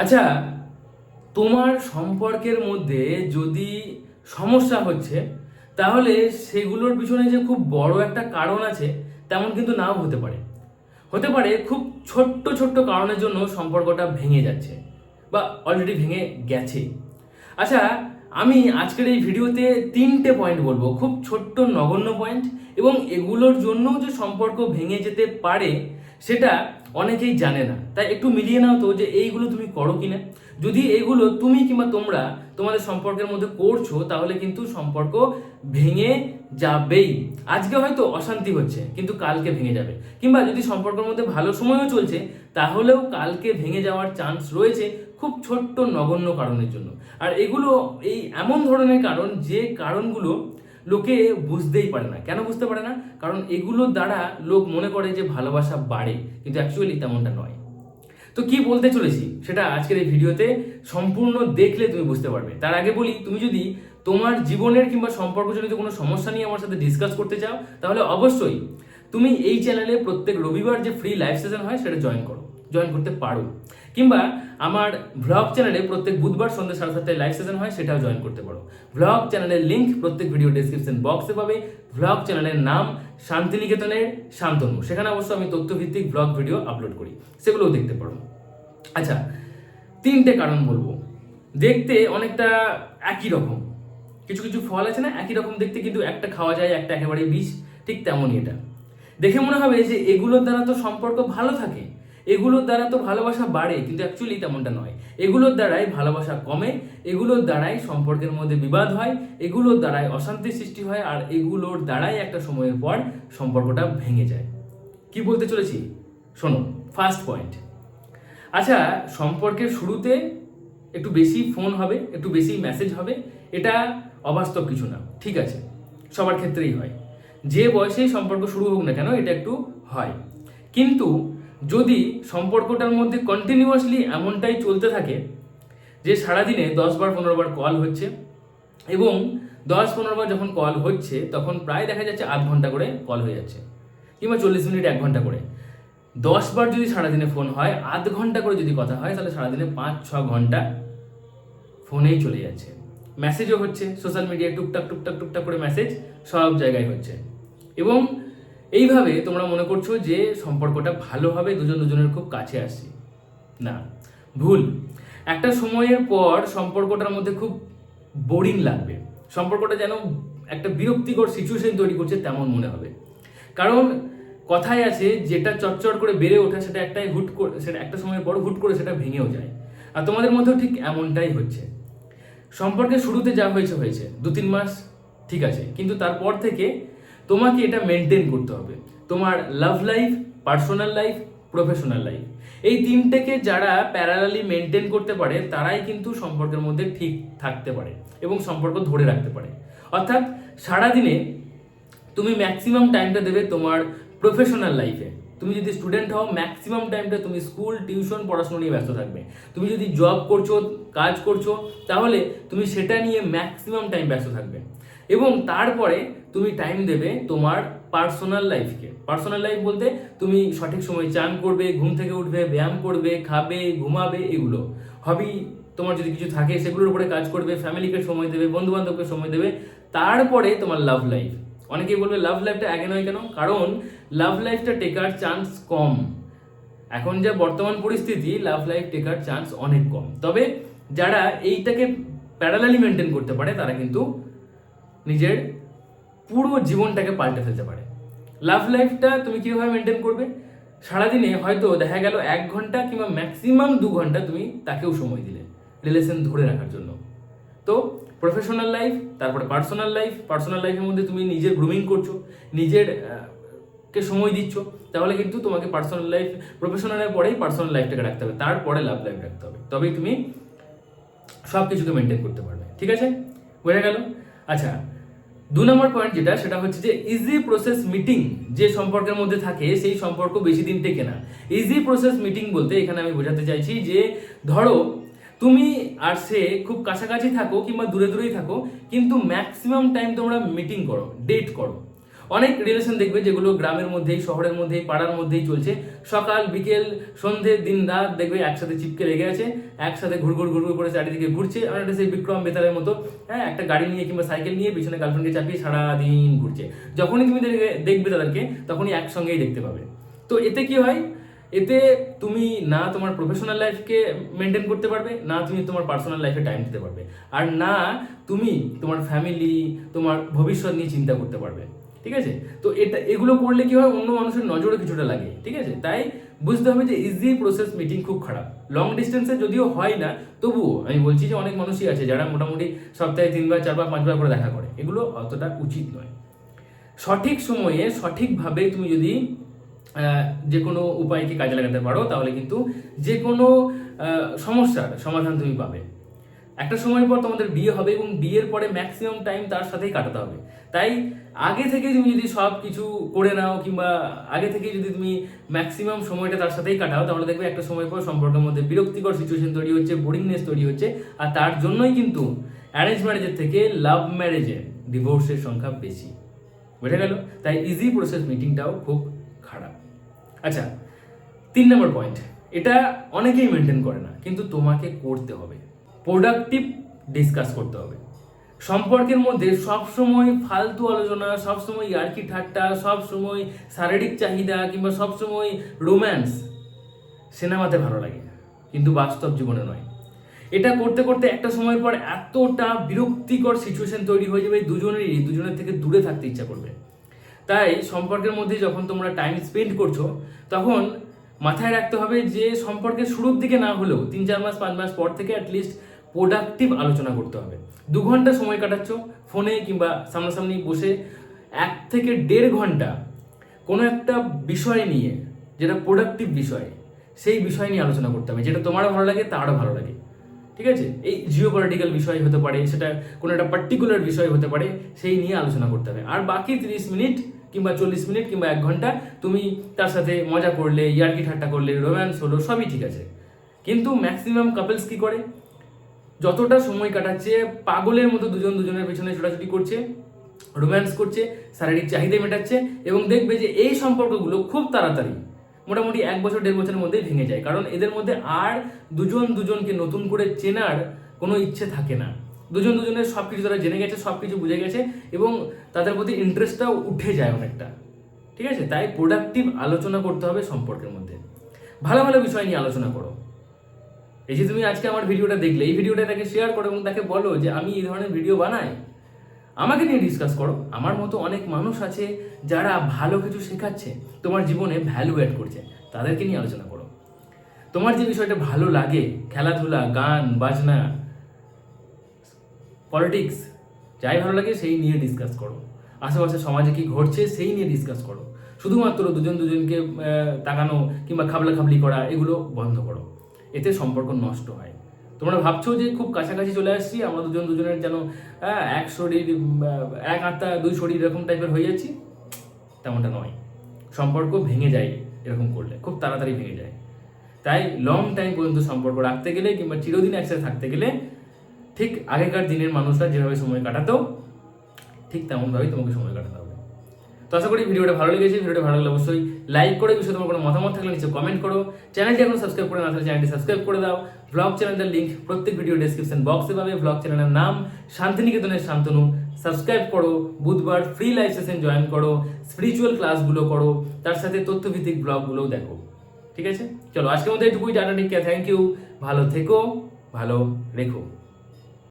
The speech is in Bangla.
আচ্ছা তোমার সম্পর্কের মধ্যে যদি সমস্যা হচ্ছে, তাহলে সেগুলোর পিছনে যে খুব বড় একটা কারণ আছে, তেমন কিন্তু নাও হতে পারে। হতে পারে খুব ছোট্ট ছোট্ট কারণের জন্য সম্পর্কটা ভেঙে যাচ্ছে বা অলরেডি ভেঙে গেছে। আচ্ছা আমি আজকের এই ভিডিওতে তিনটে পয়েন্ট বলব, খুব ছোট্ট নগণ্য পয়েন্ট এবং এগুলোর জন্য যে সম্পর্ক ভেঙে যেতে পারে সেটা অনেকেই জানে না। তাই একটু মিলিয়ে নাও তো যে এইগুলো তুমি করো কিনা। যদি এগুলো তুমি কিংবা তোমরা তোমাদের সম্পর্কের মধ্যে করছ, তাহলে কিন্তু সম্পর্ক ভেঙে যাবেই। আজকে হয়তো অশান্তি হচ্ছে, কিন্তু কালকে ভেঙে যাবে। কিংবা যদি সম্পর্কের মধ্যে ভালো সময়ও চলছে, তাহলেও কালকে ভেঙে যাওয়ার চান্স রয়েছে খুব ছোট্ট নগণ্য কারণের জন্য। আর এগুলো এই এমন ধরনের কারণ যে কারণগুলো লোকে বুঝতেই পারে না। কেন বুঝতে পারে না? কারণ এগুলোর দ্বারা লোক মনে করে যে ভালোবাসা বাড়ে, কিন্তু অ্যাকচুয়ালি তেমনটা নয়। তো কি বলতে চলেছি? সেটা আজকের এই ভিডিওতে সম্পূর্ণ দেখলে তুমি বুঝতে পারবে। তার আগে বলি, তুমি যদি তোমার জীবনের কিংবা সম্পর্কজনিত কোনো সমস্যা নিয়ে আমার সাথে ডিসকাস করতে চাও, তাহলে অবশ্যই তুমি এই চ্যানেলে প্রত্যেক রবিবার যে ফ্রি লাইভ সেশন হয়, সেটা জয়েন করো। জয়েন করতে পারো। কিংবা আমার ভ্লগ চ্যানেলে প্রত্যেক বুধবার সন্ধ্যে সাড়ে সাতটায় লাইভ সেশন হয়, সেটাও জয়েন করতে পারো। ভ্লগ চ্যানেলের লিঙ্ক প্রত্যেক ভিডিও ডেসক্রিপশন বক্সে পাবে। ভ্লগ চ্যানেলের নাম শান্তিনিকেতনের শান্তনু। সেখানে অবশ্য আমি তথ্যভিত্তিক ভ্লগ ভিডিও আপলোড করি। সেগুলোও দেখতে পারো। আচ্ছা তিনটে কারণ বলব। দেখতে অনেকটা একই রকম। কিছু কিছু ফল আছে না, একই রকম দেখতে, কিন্তু একটা খাওয়া যায়, একটা একেবারে বিষ। ঠিক তেমনই এটা। দেখে মনে হবে যে এগুলোর দ্বারা তো সম্পর্ক ভালো থাকে। এগুলোর দ্বারা তো ভালোবাসা বাড়ে, কিন্তু অ্যাকচুয়ালি তেমনটা নয়। এগুলোর দ্বারাই ভালোবাসা কমে, এগুলোর দ্বারাই সম্পর্কের মধ্যে বিবাদ হয়, এগুলোর দ্বারাই অশান্তির সৃষ্টি হয়, আর এগুলোর দ্বারাই একটা সময়ের পর সম্পর্কটা ভেঙে যায়। কি বলতে চলেছি? শোনো ফার্স্ট পয়েন্ট আচ্ছা সম্পর্কের শুরুতে একটু বেশি ফোন হবে, একটু বেশি মেসেজ হবে, এটা অবাস্তব কিছু না, ঠিক আছে? সবার ক্ষেত্রেই হয়। যে বয়সেই সম্পর্ক শুরু হোক না কেন, এটা একটু হয়। কিন্তু যদি সম্পর্কটার মধ্যে কন্টিনিউয়াসলি এমনটাই চলতে থাকে যে সারাদিনে দশ বার, পনেরো বার কল হচ্ছে এবং দশ, পনেরো বার যখন কল হচ্ছে, তখন প্রায় দেখা যাচ্ছে আধ ঘণ্টা করে কল হয়ে যাচ্ছে কিংবা চল্লিশ মিনিট, এক ঘণ্টা করে। দশ বার যদি সারাদিনে ফোন হয়, আধ ঘণ্টা করে যদি কথা হয়, তাহলে সারাদিনে পাঁচ, ছ ঘণ্টা ফোনেই চলে যাচ্ছে। মেসেজও হচ্ছে সোশ্যাল মিডিয়ায় টুকটাক টুকটাক টুকটাক করে মেসেজ সব জায়গায় হচ্ছে। এবং এইভাবে তোমরা মনে করছ যে সম্পর্কটা ভালো হবে, দুজন দুজনের খুব কাছে আসছে। না, ভুল। একটা সময়ের পর সম্পর্কটার মধ্যে খুব বোরিং লাগবে। সম্পর্কটা যেন একটা বিরক্তিকর সিচুয়েশন তৈরি করছে তেমন মনে হবে। কারণ কথায় আছে, যেটা চটচট করে বেড়ে ওঠে, সেটা একটাই হুট করে, সেটা একটা সময়ের পর হুট করে সেটা ভেঙেও যায়। আর তোমাদের মধ্যেও ঠিক এমনটাই হচ্ছে। সম্পর্কে শুরুতে যা হয়েছে হয়েছে। দু তিন মাস, ঠিক আছে। কিন্তু তারপর থেকে তোমাকে এটা মেনটেন করতে হবে। তোমার love life personal life professional life এই তিনটেকে যারা প্যারালালি মেনটেন করতে পারে, তারাই কিন্তু সম্পর্কের মধ্যে ঠিক থাকতে পারে এবং সম্পর্ক ধরে রাখতে পারে। অর্থাৎ সারাদিনে তুমি ম্যাক্সিমাম টাইমটা দেবে তোমার প্রফেশনাল লাইফে তুমি যদি স্টুডেন্ট হও ম্যাক্সিমাম টাইমটা তুমি স্কুল টিউশন পড়াশোনা নিয়ে ব্যস্ত থাকবে। তুমি যদি জব করছ, কাজ করছ, তাহলে তুমি সেটা নিয়ে ম্যাক্সিমাম টাইম ব্যস্ত থাকবে। এবং তারপরে তুমি টাইম দেবে তোমার পার্সোনাল লাইফকে পার্সোনাল লাইফ বলতে তুমি সঠিক সময় চান করবে, ঘুম থেকে উঠবে, ব্যায়াম করবে, খাবে, ঘুমাবে, এগুলো। হবি তোমার যদি কিছু থাকে, সেগুলোর উপরে কাজ করবে ফ্যামিলিকে সময় দেবে বন্ধু বান্ধবকে সময় দেবে, তারপরে তোমার লাভ লাইফ অনেকেই বলবে লাভ লাইফটা আগে নয় কেন? কারণ লাভ লাইফটা টেকার চান্স কম। এখন যা বর্তমান পরিস্থিতি লাভ লাইফ টেকার চান্স অনেক কম। তবে যারা এইটাকে প্যারালালি মেনটেন করতে পারে, তারা কিন্তু নিজের পুরো জীবনটাকে পাল্টে ফেলতে পারে। লাভ লাইফটা তুমি কীভাবে মেনটেন করবে? সারাদিনে হয়তো দেখা গেল এক ঘণ্টা কিংবা ম্যাক্সিমাম দু ঘণ্টা তুমি তাকেও সময় দিলে রিলেশন ধরে রাখার জন্য। তো প্রফেশনাল লাইফ তারপরে পার্সোনাল লাইফ পার্সোনাল লাইফের মধ্যে তুমি নিজের গ্রুমিং করছ, নিজের কে সময় দিচ্ছ, তাহলে কিন্তু তোমাকে পার্সোনাল লাইফ প্রফেশনালের পরেই পার্সোনাল লাইফটাকে রাখতে হবে, তারপরে লাভ লাইফ রাখতে হবে। তবেই তুমি সব কিছুকে মেনটেন করতে পারবে। ঠিক আছে? বোঝা গেল? আচ্ছা দু নম্বর পয়েন্ট যেটা, সেটা হচ্ছে যে ইজি প্রসেস মিটিং যে সম্পর্কের মধ্যে থাকে, সেই সম্পর্ক বেশি দিন টেকে না। ইজি প্রসেস মিটিং বলতে এখানে আমি বোঝাতে চাইছি যে, ধরো, তুমি আর সে খুব কাছাকাছি থাকো কিংবা দূরে দূরেই থাকো, কিন্তু ম্যাক্সিমাম টাইম তোমরা মিটিং করো ডেট করো। অনেক রিলেশন দেখবে যেগুলো গ্রামের মধ্যেই, শহরের মধ্যেই, পাড়ার মধ্যেই চলছে। সকাল, বিকেল, সন্ধে, দিন, রাত দেখবে একসাথে চিপকে লেগে আছে, একসাথে ঘুরঘুর ঘুরঘুর করে চারিদিকে ঘুরছে। অনেকটা সেই বিক্রম বেতালের মতো হ্যাঁ একটা গাড়ি নিয়ে কিংবা সাইকেল নিয়ে পিছনে গার্লফ্রেন্ডকে চাপিয়ে সারাদিন ঘুরছে। যখনই তুমি দেখবে তাদেরকে, তখনই একসঙ্গেই দেখতে পাবে। তো এতে কি হয়? এতে তুমি না তোমার প্রফেশনাল লাইফকে মেনটেন করতে পারবে, না তুমি তোমার পার্সোনাল লাইফে টাইম দিতে পারবে। আর না তুমি তোমার ফ্যামিলি তোমার ভবিষ্যৎ নিয়ে চিন্তা করতে পারবে। ঠিক আছে? তো এটা, এগুলো করলে কি হয়? অন্য মানুষের নজরে কিছুটা লাগে, ঠিক আছে? তাই বুঝতে হবে যে ইজি প্রসেস মিটিং খুব খারাপ। লং ডিস্টেন্সে যদিও হয় না, তবুও আমি বলছি যে অনেক মানুষই আছে যারা মোটামুটি সপ্তাহে তিনবার, চারবার, পাঁচবার করে দেখা করে। এগুলো অতটা উচিত নয়। সঠিক সময়ে সঠিকভাবে তুমি যদি যে কোনো উপায়কে কাজে লাগাতে পারো, তাহলে কিন্তু যে কোনো সমস্যার সমাধান তুমি পাবে। একটা সময় পর তোমাদের বিয়ে হবে এবং বিয়ের পরে ম্যাক্সিমাম টাইম তার সাথেই কাটাতে হবে। তাই আগে থেকে তুমি যদি সব কিছু করে নাও কিংবা আগে থেকে যদি তুমি ম্যাক্সিমাম সময়টা তার সাথেই কাটাও, তাহলে দেখবে একটা সময় পর সম্পর্কের মধ্যে বিরক্তিকর সিচুয়েশন তৈরি হচ্ছে বোরিংনেস তৈরি হচ্ছে। আর তার জন্যই কিন্তু অ্যারেঞ্জ ম্যারেজের থেকে লাভ ম্যারেজে ডিভোর্সের সংখ্যা বেশি। বুঝে গেল? তাই ইজি প্রসেস মিটিংটাও খুব খারাপ। আচ্ছা তিন নম্বর পয়েন্ট এটা অনেকেই মেনটেন করে না, কিন্তু তোমাকে করতে হবে। প্রোডাক্টিভ ডিসকাস করতে হবে। সম্পর্কের মধ্যে সবসময় ফালতু আলোচনা, সবসময় ইয়ার্কি ঠাট্টা, সবসময় শারীরিক চাহিদা কিংবা সবসময় রোম্যান্স সিনেমাতে ভালো লাগে কিন্তু বাস্তব জীবনে নয়। এটা করতে করতে একটা সময় পর এতটা বিরক্তিকর সিচুয়েশন তৈরি হয়ে যাবে, দুজনেরই, দুজনের থেকে দূরে থাকতে ইচ্ছা করবে। তাই সম্পর্কের মধ্যে যখন তোমরা টাইম স্পেন্ড করছ, তখন মাথায় রাখতে হবে যে সম্পর্কের শুরুর দিকে না হলেও তিন, চার মাস, পাঁচ মাস পর থেকে অ্যাটলিস্ট প্রোডাক্টিভ আলোচনা করতে হবে। দু ঘণ্টা সময় কাটাচ্ছ ফোনে কিংবা সামনাসামনি বসে, এক থেকে দেড় ঘণ্টা কোনো একটা বিষয় নিয়ে, যেটা প্রোডাক্টিভ বিষয়, সেই বিষয় নিয়ে আলোচনা করতে হবে। যেটা তোমারও ভালো লাগে, তারও ভালো লাগে। ঠিক আছে? এই জিও পলিটিক্যাল বিষয় হতে পারে, সেটা কোনো একটা পার্টিকুলার বিষয় হতে পারে, সেই নিয়ে আলোচনা করতে হবে। আর বাকি তিরিশ মিনিট কিংবা চল্লিশ মিনিট কিংবা এক ঘণ্টা তুমি তার সাথে মজা করলে, ইয়ার্কি ঠাট্টা করলে রোম্যান্স হলো, সবই ঠিক আছে। কিন্তু ম্যাক্সিমাম কাপলস কি করে? যতটা সময় কাটাচ্ছে, পাগলের মতো দুজন দুজনের পেছনে ছোটাছুটি করছে রোম্যান্স করছে, শারীরিক চাহিদা মেটাচ্ছে এবং দেখবে যে এই সম্পর্কগুলো খুব তাড়াতাড়ি মোটামুটি এক বছর, দেড় বছরের মধ্যেই ভেঙে যায়। কারণ এদের মধ্যে আর দুজন দুজনকে নতুন করে চেনার কোনো ইচ্ছে থাকে না। দুজন দুজনের সব কিছু তারা জেনে গেছে সব কিছু বুঝে গেছে এবং তাদের প্রতি ইন্টারেস্টটাও উঠে যায় অনেকটা। ঠিক আছে? তাই প্রোডাক্টিভ আলোচনা করতে হবে সম্পর্কের মধ্যে। ভালো ভালো বিষয় নিয়ে আলোচনা করো। এই যে তুমি আজকে আমার ভিডিওটা দেখলে, এই ভিডিওটা তাকে শেয়ার করো এবং তাকে বলো যে আমি এই ধরনের ভিডিও বানাই। আমাকে নিয়ে ডিসকাস করো। আমার মতো অনেক মানুষ আছে যারা ভালো কিছু শেখাচ্ছে, তোমার জীবনে ভ্যালু অ্যাড করছে। তাদেরকে নিয়ে আলোচনা করো। তোমার যে বিষয়টা ভালো লাগে, খেলাধুলা, গান, বাজনা পলিটিক্স যাই ভালো লাগে সেই নিয়ে ডিসকাস করো। আশেপাশে সমাজে কি ঘটছে সেই নিয়ে ডিসকাস করো। শুধুমাত্র দুজন দুজনকে তাকানো কিংবা খাবলা খাবলি করা, এগুলো বন্ধ করো। এতে সম্পর্ক নষ্ট হয়। তোমরা ভাবছ যে খুব কাছাকাছি চলে আসছি আমরা দুজন দুজনের যেন আহ, এক শরীর এক আত্মা দুই শরীর এরকম টাইপের হয়ে যাচ্ছি তেমনটা নয়। সম্পর্ক ভেঙে যায় এরকম করলে খুব তাড়াতাড়ি ভেঙে যায়। তাই লং টাইম পর্যন্ত সম্পর্ক রাখতে গেলে কিংবা চিরদিন একসাথে থাকতে গেলে ঠিক আগেকার দিনের মানুষরা যেভাবে সময় কাটাতো ঠিক তেমনভাবেই তোমাকে সময় কাটাতে হবে। তো আশা করি ভিডিওটা ভালো লেগেছে, ভিডিওটা ভালো লাগলে অবশ্যই লাইক করে বিষয়ে তোমার কোনো মতামত থাকলে নিচে কমেন্ট করো। চ্যানেলটি এখন সাবস্ক্রাইব করে না থাকলে চ্যানেলটি সাবস্ক্রাইব করে দাও। ব্লগ চ্যানেলের লিঙ্ক প্রত্যেক ভিডিও ডেসক্রিপশন বক্সে পাবে। ব্লগ চ্যানেলের নাম শান্তিনিকেতনের শান্তনু। সাবস্ক্রাইব করো, বুধবার ফ্রি লাইভ সেশন জয়েন করো স্পিরিচুয়াল ক্লাসগুলো করো, তার সাথে তথ্যভিত্তিক ব্লগগুলোও দেখো। ঠিক আছে? চলো, আজকের মধ্যে এটুকুই, টাটা টেক থ্যাংক ইউ ভালো থেকো, ভালো রেখো।